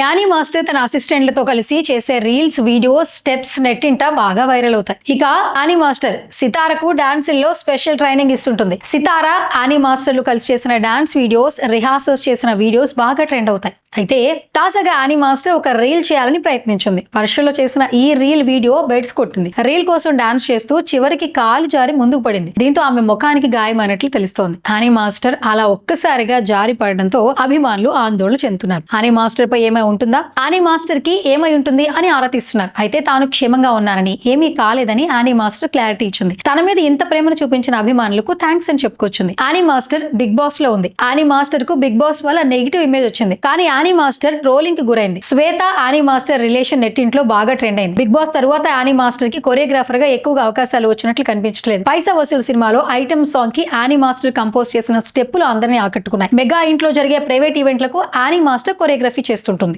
Annie master తన అసిస్టెంట్లతో కలిసి చేసే రీల్స్ వీడియోస్ స్టెప్స్ నెట్టింట బాగా వైరల్ అవుతాయి. ఇక యానీ మాస్టర్ సితారకు డాన్స్లో స్పెషల్ ట్రైనింగ్ ఇస్తుంటుంది. సితార యానీ మాస్టర్లు కలిసి చేసిన డాన్స్ వీడియోస్ రిహార్సల్స్ చేసిన వీడియోస్ బాగా ట్రెండ్ అవుతాయి. అయితే తాజాగా యానీ మాస్టర్ ఒక రీల్ చేయాలని ప్రయత్నించింది. వర్షంలో చేసిన ఈ రీల్ వీడియో బెడ్స్ కొట్టింది. రీల్ కోసం డాన్స్ చేస్తూ చివరికి కాలు జారి ముందుకు పడింది. దీంతో ఆమె ముఖానికి గాయమైనట్లు తెలుస్తోంది. యానీ మాస్టర్ అలా ఒక్కసారిగా జారి పడడంతో అభిమానులు ఆందోళన చెందుతున్నారు. యానీ మాస్టర్ పై ఏమైనా ఏమై ఉంటుందా? ఆనీ మాస్టర్కి ఏమై ఉంటుంది అని ఆరా తీస్తున్నారు అయితే తాను క్షేమంగా ఉన్నానని ఏమీ కాలేదని ఆనీ మాస్టర్ క్లారిటీ ఇచ్చింది. తన మీద ఇంత ప్రేమను చూపించిన అభిమానులకు థ్యాంక్స్ అని చెప్పుకొచ్చింది. ఆనీ మాస్టర్ బిగ్ బాస్లో ఉంది. ఆనీ మాస్టర్కు బిగ్ బాస్ వల్ల నెగిటివ్ ఇమేజ్ వచ్చింది. కానీ ఆనీ మాస్టర్ ట్రోలింగ్కి గురైంది. శ్వేత ఆనీ మాస్టర్ రిలేషన్ నెట్టింట్లో బాగా ట్రెండ్ అయింది. బిగ్ బాస్ తర్వాత ఆనీ మాస్టర్కి కొరియోగ్రాఫర్గా ఎక్కువగా అవకాశాలు వచ్చినట్లు కనిపించట్లేదు. పైసా వసూలు సినిమాలో ఐటమ్ సాంగ్కి ఆనీ మాస్టర్ కంపోజ్ చేసిన స్టెప్పులు అందరినీ ఆకట్టుకున్నాయి. మెగా ఇంట్లో జరిగే ప్రైవేట్ ఈవెంట్లకు ఆనీ మాస్టర్ కొరియోగ్రఫీ చేస్తుంటుంది.